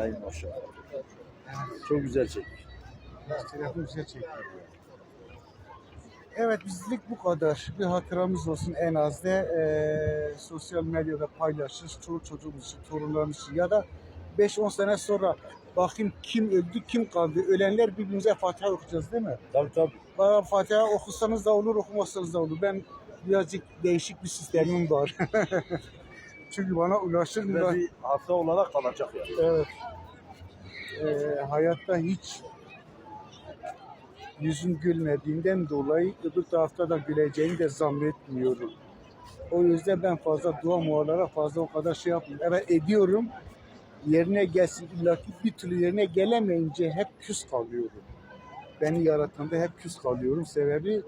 Ay maşallah. Çok güzel çekmiş. Telefon bize çekiyor. Evet bizlik bu kadar. Bir hatıramız olsun en az da eee, sosyal medyada paylaşırız. Çoğu çocuğumuz için, torunlarımız için ya da 5-10 sene sonra bakayım kim öldü, kim kaldı. Ölenler birbirimize Fatiha okuyacağız değil mi? Tabii tabii. Bana Fatiha okusanız da olur, okumasanız da olur. Ben birazcık değişik bir sistemim var. Çünkü bana ulaşır mı? Ve bir hafta olarak kalacak yani. Evet. Ee, hayatta hiç yüzüm gülmediğinden dolayı öbür tarafta da güleceğini de zannetmiyorum. O yüzden ben fazla dua muhalara fazla o kadar şey yapmıyorum. Evet ediyorum. Yerine gelsin illaki bir türlü yerine gelemeyince hep küs kalıyorum. Beni yaratanda hep küs kalıyorum. Sebebi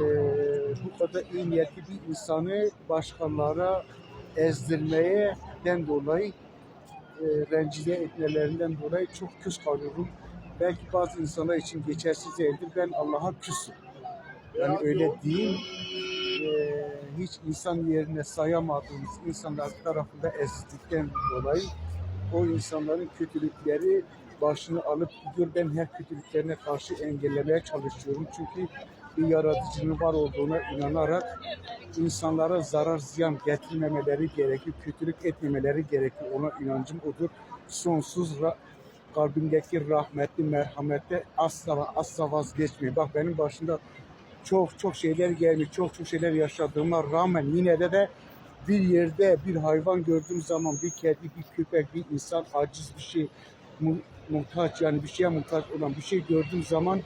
eee, bu kadar iyi niyetli bir insanı başkalara ezdirmeyeden dolayı e, rencide etmelerinden dolayı çok küs kalıyorum. Belki bazı insanlar için geçersiz değildir. Ben Allah'a küsüm. Yani öyle değil. E, hiç insan yerine sayamadığımız insanlar tarafında ezildikten dolayı o insanların kötülükleri başını alıp gidiyor. Ben her kötülüklerine karşı engellemeye çalışıyorum. Çünkü bir yaratıcının var olduğuna inanarak insanlara zarar ziyan getirmemeleri gerekir, kötülük etmemeleri gerekir. Ona inancım odur. Sonsuz ra- kalbimdeki rahmetli, merhamette asla asla vazgeçmeyin. Bak benim başımda çok çok şeyler gelmiş, çok çok şeyler yaşadığıma rağmen yine de de bir yerde bir hayvan gördüğüm zaman bir kedi, bir köpek, bir insan aciz bir şey mu- muhtaç yani bir şeye muhtaç olan bir şey gördüğüm zaman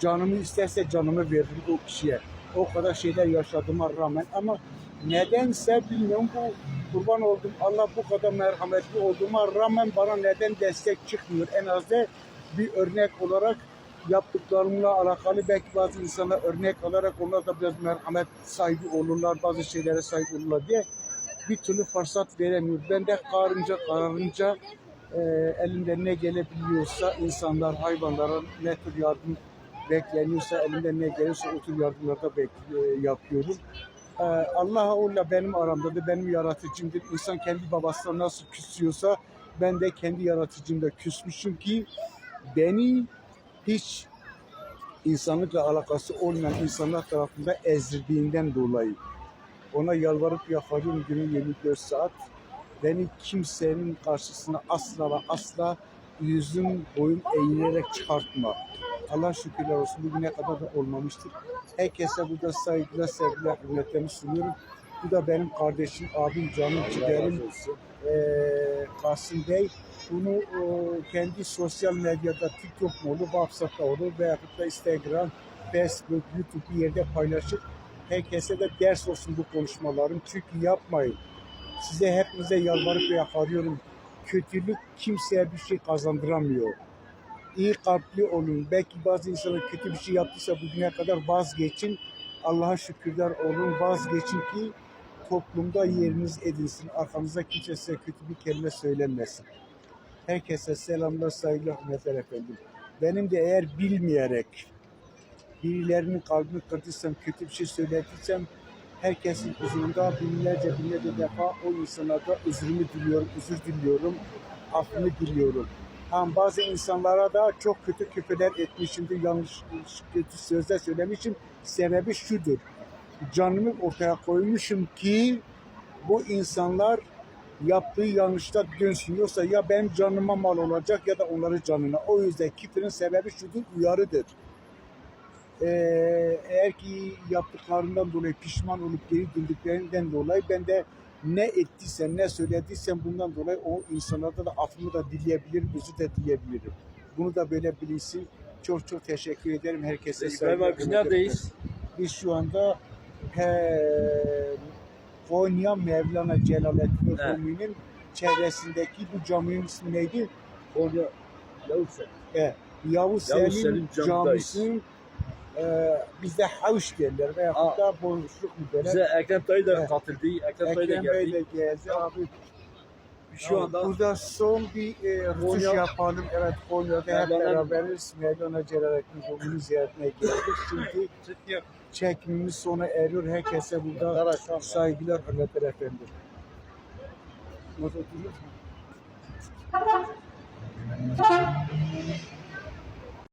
canımı isterse canımı veririm o kişiye. O kadar şeyler yaşadığıma rağmen ama nedense bilmiyorum bu kurban oldum Allah bu kadar merhametli olduğuma rağmen bana neden destek çıkmıyor. En az da bir örnek olarak yaptıklarımla alakalı belki bazı insanlar örnek alarak onlar da biraz merhamet sahibi olurlar, bazı şeylere sahip olurlar diye bir türlü fırsat veremiyor. Ben de karınca kararınca e, elinde ne gelebiliyorsa insanlar, hayvanlara ne tür yardım bekleniyorsa elimden ne gelirse o tür yardımlarda bek- e, yapıyorum. Ee, Allah onunla benim aramda da benim yaratıcımdır. İnsan kendi babasına nasıl küsüyorsa ben de kendi yaratıcımda küsmüşüm ki beni hiç insanlıkla alakası olmayan insanlar tarafından ezdirdiğinden dolayı ona yalvarıp yakarıyorum günün 24 saat. Beni kimsenin karşısına asla ve asla yüzüm boyum eğilerek çıkartma. Allah şükürler olsun bugüne kadar da olmamıştır. Herkese burada saygılar, sevgiler, hürmetlerimi sunuyorum. Bu da benim kardeşim, abim, canım, ciğerim eee Kasım Bey. Bunu eee, kendi sosyal medyada TikTok mu olur, WhatsApp'ta olur veya da Instagram, Facebook, YouTube bir yerde paylaşıp herkese de ders olsun bu konuşmalarım. Çünkü yapmayın. Size hepinize yalvarıp ve yakarıyorum. Kötülük kimseye bir şey kazandıramıyor iyi kalpli olun. Belki bazı insanlar kötü bir şey yaptıysa bugüne kadar vazgeçin. Allah'a şükürler olun. Vazgeçin ki toplumda yeriniz edilsin. Arkanıza kimse size kötü bir kelime söylenmesin. Herkese selamlar, saygılar, hürmetler efendim. Benim de eğer bilmeyerek birilerinin kalbini kırdıysam, kötü bir şey söylediysem herkesin huzurunda binlerce binlerce defa o insanlarda özrümü diliyorum, özür diliyorum, affını diliyorum. Hem bazı insanlara da çok kötü küfürler etmişimdir, yanlış kötü sözler söylemişim. Sebebi şudur. Canımı ortaya koymuşum ki bu insanlar yaptığı yanlışta dönsün. Yoksa ya benim canıma mal olacak ya da onların canına. O yüzden küfürün sebebi şudur, uyarıdır. Ee, eğer ki yaptıklarından dolayı pişman olup geri döndüklerinden dolayı ben de ne ettiysem, ne söylediysem bundan dolayı o insanlarda da affımı da dileyebilirim, özür de dileyebilirim. Bunu da böyle bilinsin. Çok çok teşekkür ederim herkese. İbrahim abi biz neredeyiz? Biz şu anda he, Konya Mevlana Celaleddin. Rumi'nin çevresindeki bu caminin ismi neydi? Orada Yavuz Selim. He, Yavuz, Yavuz Selim, Selim. Camisinin e, bizde havuç derler veya da boşluk mu derler. Bize Ekrem Dayı da Evet. katıldı. Ekrem Dayı da Ekrem Bey geldi. de geldi abi. Şu anda Burada son bir e, rutuş Konya- yapalım. Evet Konya'da hep Mevlana- beraberiz. Mevlana Celaleddin Rumi'nin ziyaretine geldik. Şimdi çekimimiz sona eriyor. Herkese burada saygılar, hürmetler efendim. Mazot yok.